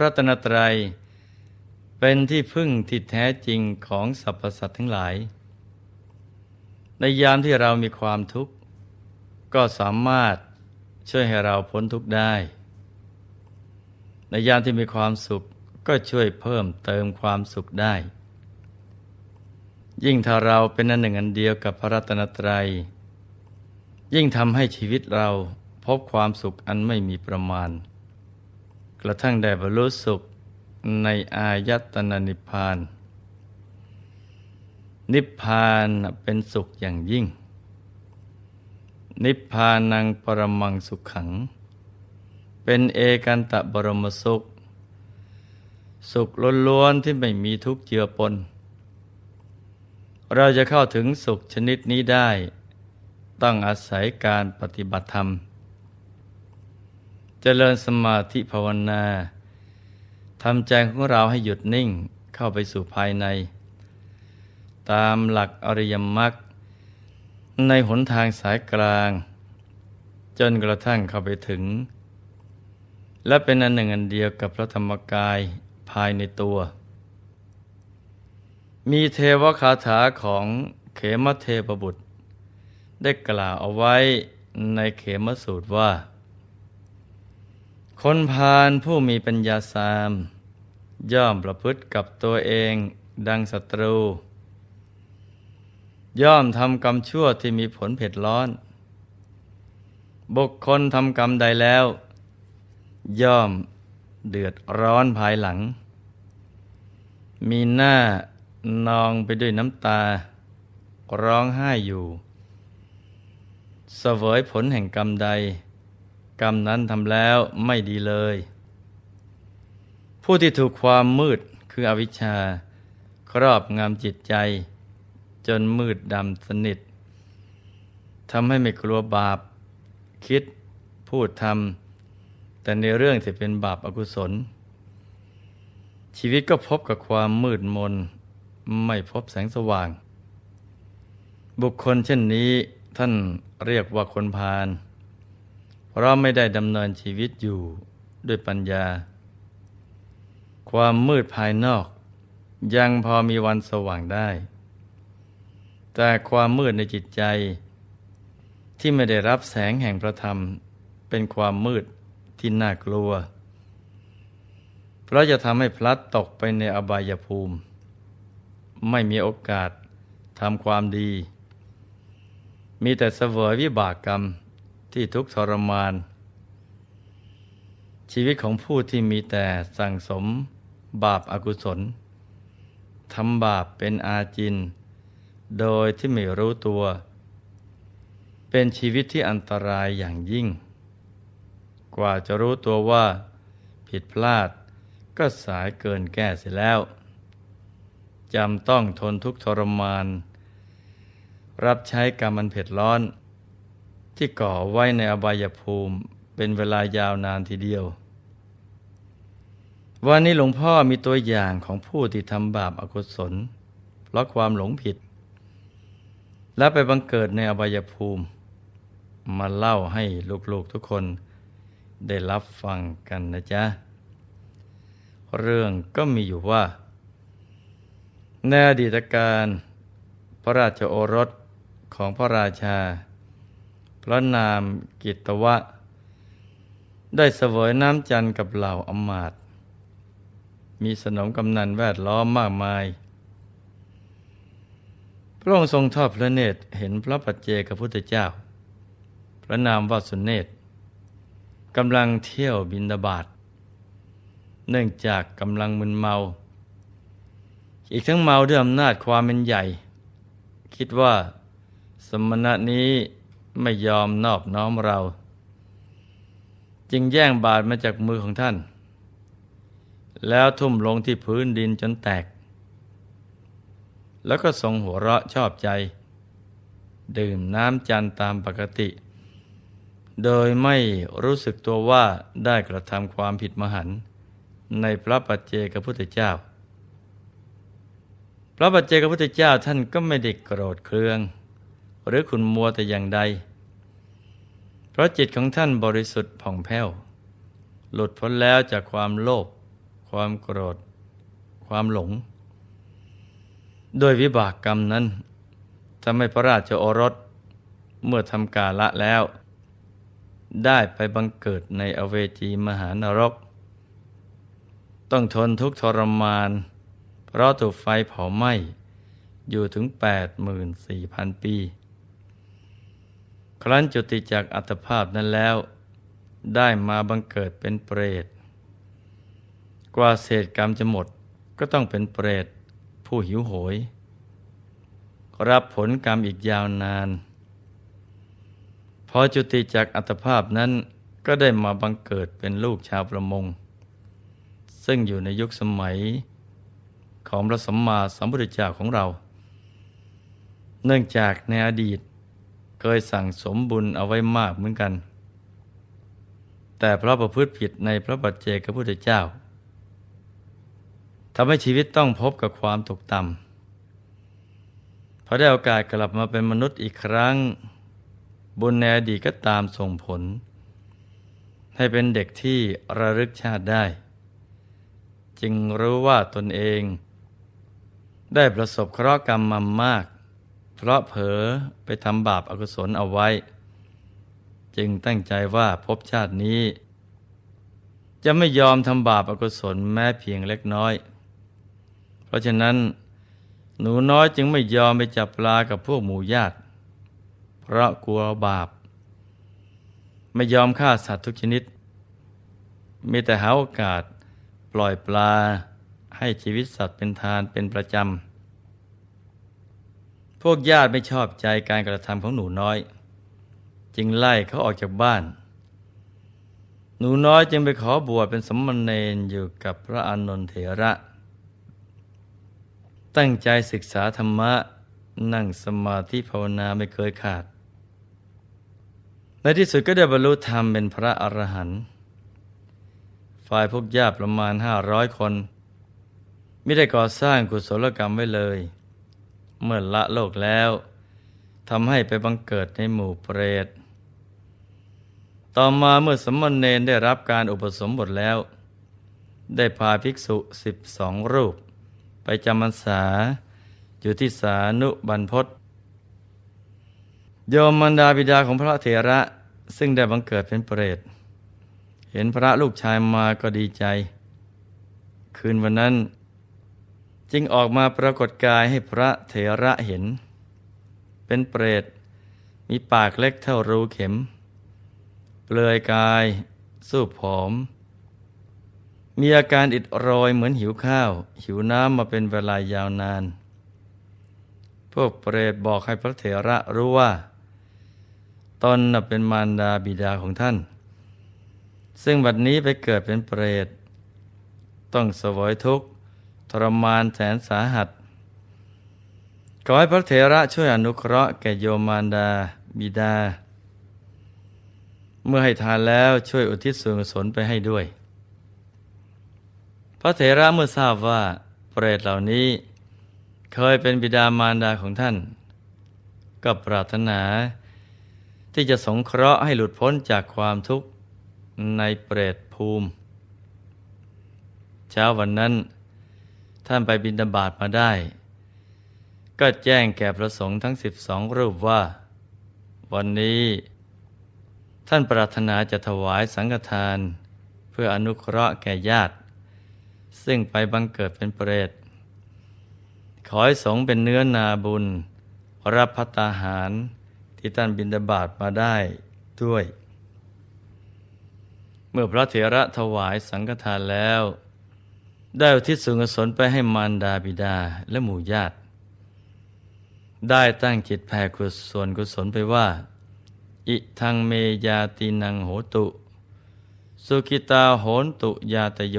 พระรัตนตรัย เป็นที่พึ่งที่แท้จริงของสรรพสัตว์ทั้งหลาย ในยามที่เรามีความทุกข์ ก็สามารถช่วยให้เราพ้นทุกข์ได้ ในยามที่มีความสุขก็ช่วยเพิ่มเติมความสุขได้ ยิ่งถ้าเราเป็นอันหนึ่งอันเดียวกับพระรัตนตรัย ยิ่งทำให้ชีวิตเราพบความสุขอันไม่มีประมาณ กระทั่งได้บรรลุสุขในอายตนะนิพพาน นิพพานเป็นสุขอย่างยิ่ง นิพพานังปรมังสุขขัง เป็นเอกันตะบรมสุข สุขล้วนๆที่ไม่มีทุกข์เจือปน เราจะเข้าถึงสุขชนิดนี้ได้ ต้องอาศัยการปฏิบัติธรรม เจริญสมาธิภาวนาทำใจของเราให้หยุดนิ่งเข้าไปสู่ภายใน ตามหลักอริยมรรคในหนทางสายกลาง จนกระทั่งเข้าไปถึง และเป็นอันหนึ่งอันเดียวกับพระธรรมกายภายในตัว มีเทวคาถาของเขมเทพบุตร ได้กล่าวเอาไว้ในเขมสูตรว่า คนพาลผู้มีปัญญาสาม ย่อมประพฤติกับตัวเองดังศัตรู ย่อมทำกรรมชั่วที่มีผลเผ็ดร้อน บุคคลทำกรรมใดแล้ว ย่อมเดือดร้อนภายหลัง มีหน้านองไปด้วยน้ำตา ร้องไห้อยู่ เสวยผลแห่งกรรมใด กรรมนั้นทำแล้วไม่ดีเลย ผู้ที่ถูกความมืดคืออวิชชา ครอบงำจิตใจ จนมืดดำสนิททำให้ไม่กลัวบาป คิดพูดทำแต่ในเรื่องที่เป็นบาปอากุศล ชีวิตก็พบกับความมืดมน ไม่พบแสงสว่าง บุคคลเช่นนี้ท่านเรียกว่าคนพาล เพราะไม่ได้ดำเนินชีวิตอยู่ด้วยปัญญา ความมืดภายนอก ยังพอมีวันสว่างได้ แต่ความมืดในจิตใจ ที่ไม่ได้รับแสงแห่งพระธรรม เป็นความมืดที่น่ากลัว เพราะจะทำให้พลัดตกไปในอบายภูมิ ไม่มีโอกาสทำความดี มีแต่เสวยวิบากกรรม ที่ทุกข์ทรมาน ชีวิตของผู้ที่มีแต่สั่งสมบาปอากุศลทำบาปเป็นอาจิน โดยที่ไม่รู้ตัว เป็นชีวิตที่อันตรายอย่างยิ่ง กว่าจะรู้ตัวว่า ผิดพลาดก็สายเกินแก้เสียแล้วจำต้องทนทุกข์ทรมาน รับใช้กรรมมันเผ็ดร้อน ที่ก่อไว้ในอบายภูมิเป็นเวลายาวนานทีเดียว วันนี้หลวงพ่อมีตัวอย่างของผู้ที่ทำบาปอากุศลเพราะความหลงผิด และไปบังเกิดในอบายภูมิ มาเล่าให้ลูกๆทุกคนได้รับฟังกันนะจ๊ะ เรื่องก็มีอยู่ว่า ในอดีตการพระราชโอรสของพระราชา ระนามกิตวะ ได้เสวยน้ำจันทร์กับเหล่าอมาตย์มีสนมกำนันแวดล้อมมากมาย พระองค์ทรงทอดพระเนตรเห็นพระปัจเจกพุทธเจ้า พระนามว่าสุนเนตกำลังเที่ยวบินดาบาตเนื่องจากกำลังมึนเมา อีกทั้งเมาด้วยอำนาจความเป็นใหญ่ คิดว่าสมณะนี้ ไม่ยอมนอบน้อมเรา จึงแย่งบาทมาจากมือของท่าน แล้วทุ่มลงที่พื้นดินจนแตก แล้วก็ทรงหัวเราะชอบใจ ดื่มน้ำจันตามปกติ โดยไม่รู้สึกตัวว่าได้กระทำความผิดมหันต์ในพระปัจเจกพุทธเจ้า พระปัจเจกพุทธเจ้าท่านก็ไม่ได้โกรธเคือง หรือขุนมัวแต่อย่างใด เพราะจิตของท่านบริสุทธิ์ผ่องแผ้ว หลุดพ้นแล้วจากความโลภความโกรธ ความหลง โดยวิบากกรรมนั้นทำให้พระราชโอรสเมื่อทำกาละแล้ว ได้ไปบังเกิดในอเวจีมหานรก ต้องทนทุกข์ทรมาน เพราะถูกไฟเผาไหม้อยู่ถึง 84,000 ปี ครั้นจุติจากอัตภาพนั้นแล้ว ได้มาบังเกิดเป็นเปรต กว่าเศษกรรมจะหมดก็ต้องเป็นเปรต ผู้หิวโหย รับผลกรรมอีกยาวนาน พอจุติจากอัตภาพนั้นก็ได้มาบังเกิดเป็นลูกชาวประมง ซึ่งอยู่ในยุคสมัยของพระสัมมาสัมพุทธเจ้าของเรา เนื่องจากในอดีต เคยสั่งสมบุญเอาไว้มากเหมือนกัน แต่เพราะประพฤติผิดในพระบัจเจกพุทธเจ้าทำให้ชีวิตต้องพบกับความตกต่ำพอได้โอกาสกลับมาเป็นมนุษย์อีกครั้ง บุญในอดีตก็ตามส่งผล ให้เป็นเด็กที่ระลึกชาติได้ จึงรู้ว่าตนเอง ได้ประสบเคราะห์กรรมมามาก เพราะเผลอไปทำบาปอากุศลเอาไว้ จึงตั้งใจว่าภพชาตินี้ จะไม่ยอมทำบาปอากุศลแม้เพียงเล็กน้อย เพราะฉะนั้น หนูน้อยจึงไม่ยอมไปจับปลากับพวกหมู่ญาติ เพราะกลัวบาป ไม่ยอมฆ่าสัตว์ทุกชนิด มีแต่หาโอกาสปล่อยปลาให้ชีวิตสัตว์เป็นทานเป็นประจำ พวกญาติไม่ชอบใจการกระทำของหนูน้อย จึงไล่เขาออกจากบ้าน หนูน้อยจึงไปขอบวชเป็นสมณเณรอยู่กับพระอานนทเถระ ตั้งใจศึกษาธรรมะนั่งสมาธิภาวนาไม่เคยขาด ในที่สุดก็ได้บรรลุธรรมเป็นพระอรหันต์ฝ่ายพวกญาติประมาณห้าร้อยคน ไม่ได้ก่อสร้างกุศลกรรมไว้เลย เมื่อละโลกแล้วทำให้ไปบังเกิดในหมู่เปรต ต่อมาเมื่อสมณเณรได้รับการอุปสมบทแล้ว ได้พาภิกษุสิบสองรูป ไปจำพรรษาอยู่ที่สานุบรรพตโยมมันดาบิดาของพระเถระซึ่งได้บังเกิดเป็นเปรต เห็นพระลูกชายมาก็ดีใจ คืนวันนั้น จึงออกมาปรากฏกายให้พระเถระเห็น เป็นเปรต มีปากเล็กเท่ารูเข็ม เปลือยกาย สูบผอม มีอาการอิดโรยเหมือนหิวข้าว หิวน้ำมาเป็นเวลายาวนาน พวกเปรตบอกให้พระเถระรู้ว่า ตนเป็นมารดาบิดาของท่าน ซึ่งบัดนี้ไปเกิดเป็นเปรต ต้องสวยทุกข์ ทรมานแสนสาหัส ขอให้พระเถระช่วยอนุเคราะห์แก่โยมารดาบิดา เมื่อให้ทานแล้วช่วยอุทิศส่วนกุศลไปให้ด้วย พระเถระเมื่อทราบว่าเปรตเหล่านี้ เคยเป็นบิดามารดาของท่าน ก็ปรารถนา ที่จะสงเคราะห์ให้หลุดพ้นจากความทุกข์ในเปรตภูมิ เช้าวันนั้น ท่านไปบินดาบาตมาได้ ก็แจ้งแก่พระสงฆ์ทั้งสิบสองรูปว่า วันนี้ ท่านปรารถนาจะถวายสังฆทาน เพื่ออนุเคราะห์แก่ญาติ ซึ่งไปบังเกิดเป็นเปรตขอให้สงเป็นเนื้อนาบุญ รับพัตตาหารที่ท่านบินดาบาตมาได้ด้วย เมื่อพระเถระถวายสังฆทานแล้ว ได้อุทิศส่วนกุศลไปให้มารดาบิดาและหมู่ญาติ ได้ตั้งจิตแผ่กุศลกุศลไปว่า อิทังเมยาตีนังโหตุ สุกิตาโหนตุยาตโย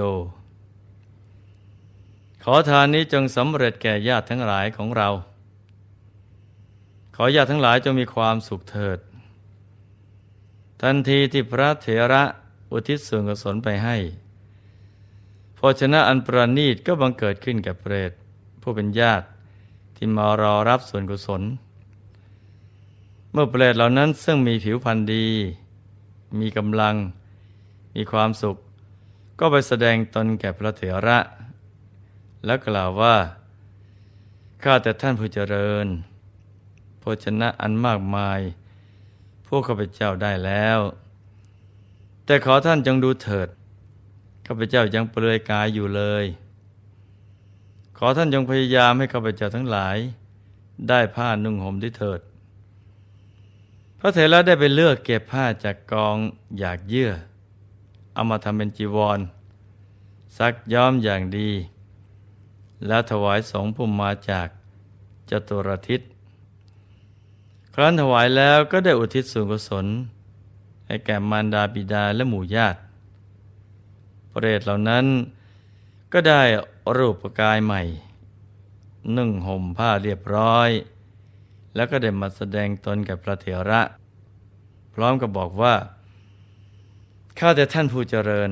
ขอทานนี้จงสำเร็จแก่ญาติทั้งหลายของเรา ขอญาติทั้งหลายจงมีความสุขเถิด ทันทีที่พระเถระอุทิศส่วนกุศลไปให้ พอชนะอันประณีตก็บังเกิดขึ้นกับเปรตผู้เป็นญาติที่มารอรับส่วนกุศล เมื่อเปรตเหล่านั้นซึ่งมีผิวพรรณดี มีกำลัง มีความสุข ก็ไปแสดงตนแก่พระเถระ แล้วกล่าวว่า ข้าแต่ท่านผู้เจริญ โภชนะอันมากมาย พวกข้าพเจ้าได้แล้ว แต่ขอท่านจงดูเถิด ข้าพเจ้ายังเปลือยกายอยู่เลย ขอท่านจงพยายามให้ข้าพเจ้าทั้งหลาย ได้ผ้านุ่งห่มด้วยเถิด พระเถระได้ไปเลือกเก็บผ้าจากกองอยากเยื่อ เอามาทำเป็นจีวร ซักย้อมอย่างดี แล้วถวายสงฆ์ผู้มาจากจตุรทิศ ครั้นถวายแล้วก็ได้อุทิศส่วนกุศล ให้แก่มารดาบิดาและหมู่ญาติ เรตเหล่านั้น ก็ได้รูปกายใหม่นึ่งห่มผ้าเรียบร้อย แล้วก็ได้มาแสดงตนกับพระเถระ พร้อมกับบอกว่า ข้าแต่ท่านผู้เจริญ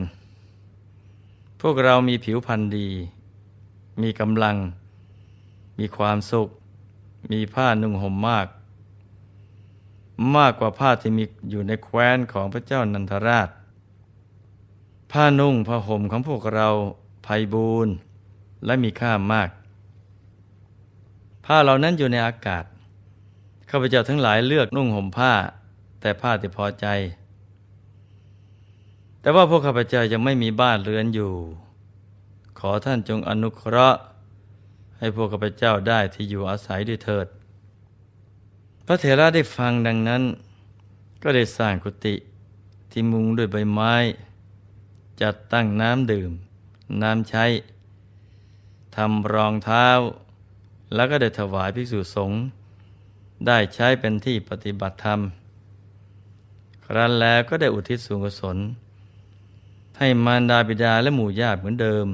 พวกเรามีผิวพรรณดี มีกำลัง มีความสุข มีผ้านุ่งห่มมาก มากกว่าผ้าที่มีอยู่ในแคว้นของพระเจ้านันทราช ผ้านุ่งผ้าห่มของพวกเราไพบูรณ์และมีค่ามาก ผ้าเหล่านั้นอยู่ในอากาศข้าพเจ้าทั้งหลายเลือกนุ่งห่มผ้า แต่ผ้าที่พอใจ แต่ว่าพวกข้าพเจ้ายังไม่มีบ้านเรือนอยู่ ขอท่านจงอนุเคราะห์ ให้พวกข้าพเจ้าได้ที่อยู่อาศัยด้วยเถิด พระเถระได้ฟังดังนั้น ก็ได้สร้างกุฏิที่มุงด้วยใบไม้ จัดตั้งน้ำดื่ม น้ำใช้ทำรองเท้า แล้วก็ได้ถวายภิกษุสงฆ์ได้ใช้เป็นที่ปฏิบัติธรรม ครั้นแล้วก็ได้อุทิศส่วนกุศล ให้มารดาบิดาและหมู่ญาติเหมือนเดิม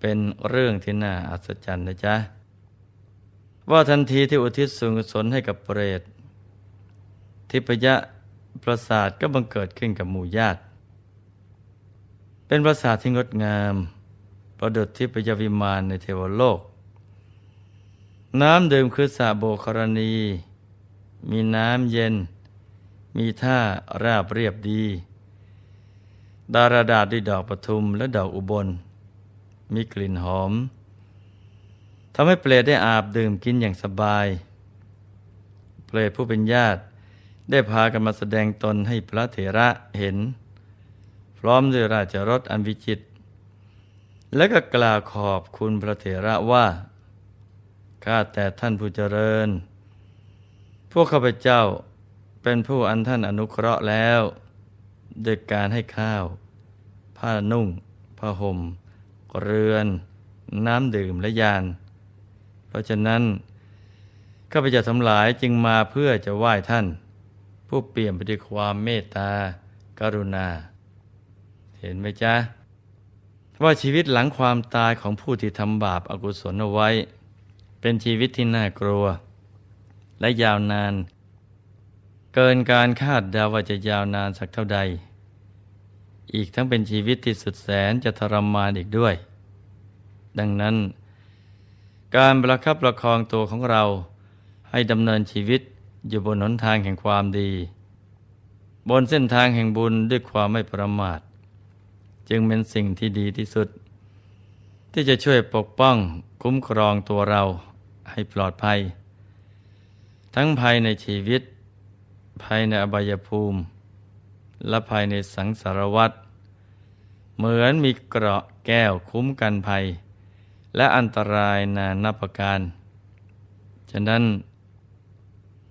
เป็นเรื่องที่น่าอัศจรรย์นะจ๊ะ ว่าทันทีที่อุทิศส่วนกุศลให้กับเปรต ทิพยะประสาทก็บังเกิดขึ้นกับหมู่ญาติ เป็นประสาทที่งดงาม ประดุจทิพยวิมานในเทวโลก น้ำดื่มคือสาโบครณี มีน้ำเย็น มีท่าราบเรียบดี ดาราดาษด้วยดอกปทุมและดอกอุบล มีกลิ่นหอมทำให้เปรตได้อาบดื่มกินอย่างสบาย เปรตผู้เป็นญาติได้พากันมาแสดงตนให้พระเถระเห็น พร้อมด้วยราชรถอันวิจิตรและก็กล่าวขอบคุณพระเถระว่า ข้าแต่ท่านผู้เจริญ พวกข้าพเจ้าเป็นผู้อันท่านอนุเคราะห์แล้วโดยการให้ข้าว ผ้านุ่ง ผ้าห่ม เรือน น้ำดื่มและยาน เพราะฉะนั้นข้าพเจ้าทั้งหลายจึงมาเพื่อจะไหว้ท่าน ผู้เปี่ยมไปด้วยความเมตตากรุณา เห็นไหมจ๊ะ ว่าชีวิตหลังความตายของผู้ที่ทำบาปอากุศลเอาไว้ เป็นชีวิตที่น่ากลัว และยาวนาน เกินการคาดเดาว่าจะยาวนานสักเท่าใด อีกทั้งเป็นชีวิตที่สุดแสนจะทรมานอีกด้วย ดังนั้น การประคับประคองตัวของเราให้ดำเนินชีวิตอยู่บนหนทางแห่งความดี บนเส้นทางแห่งบุญด้วยความไม่ประมาท จึงเป็นสิ่งที่ดีที่สุด ที่จะช่วยปกป้องคุ้มครองตัวเราให้ปลอดภัย ทั้งภายในชีวิต ภายในอบายภูมิ และภายในสังสารวัฏเหมือนมีเกราะแก้วคุ้มกันภัย และอันตรายนานับประการ ฉะนั้น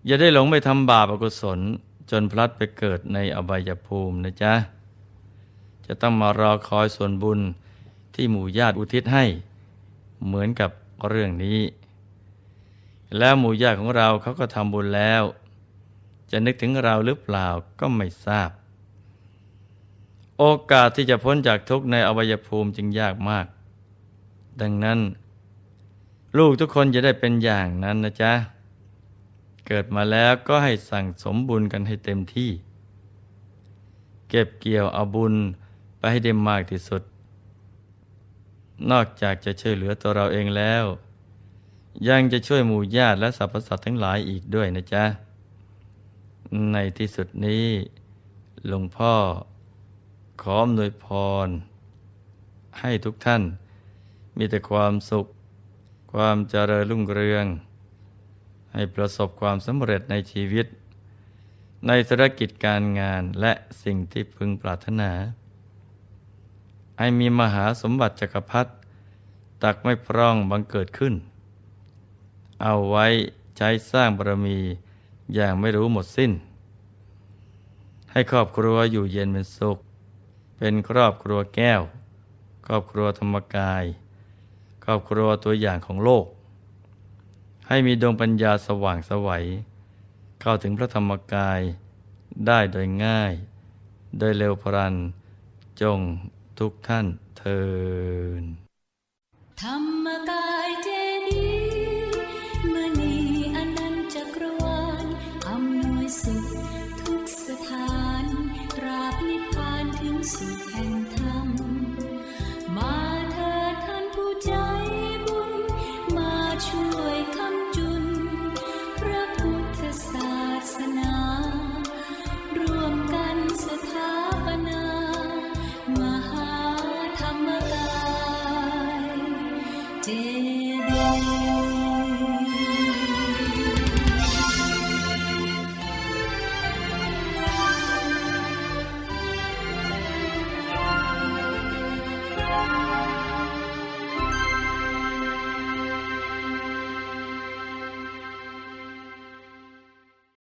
อย่าได้หลงไปทำบาปอกุศลจนพลัดไปเกิดในอบายภูมินะจ๊ะ จะต้องมารอคอยส่วนบุญที่หมู่ญาติอุทิศให้ เหมือนกับเรื่องนี้ แล้วหมู่ญาติของเราเขาก็ทำบุญแล้ว จะนึกถึงเราหรือเปล่าก็ไม่ทราบ โอกาสที่จะพ้นจากทุกข์ในอวัยภูมิจึงยากมาก ดังนั้น ลูกทุกคนจะได้เป็นอย่างนั้นนะจ๊ะ เกิดมาแล้วก็ให้สั่งสมบุญกันให้เต็มที่ เก็บเกี่ยวเอาบุญ ไปให้ได้มากที่สุด นอกจากจะช่วยเหลือตัวเราเองแล้ว ยังจะช่วยหมู่ญาติและสรรพสัตว์ทั้งหลายอีกด้วยนะจ๊ะ ในที่สุดนี้หลวงพ่อขออำนวยพร ให้ทุกท่าน มีแต่ความสุข ความเจริญรุ่งเรือง ให้ประสบความสำเร็จในชีวิต ในธุรกิจการงานและสิ่งที่พึงปรารถนา ให้มีมหาสมบัติจักรพรรดิตักไม่พร่องบังเกิดขึ้น เอาไว้ใช้สร้างบารมีอย่างไม่รู้หมดสิ้น ให้ครอบครัวอยู่เย็นเป็นสุข เป็นครอบครัวแก้ว ครอบครัวธรรมกาย ครอบครัวตัวอย่างของโลก ให้มีดวงปัญญาสว่างสวัย เข้าถึงพระธรรมกายได้โดยง่าย โดยเร็วพรันจง ทุกท่านเทินธรร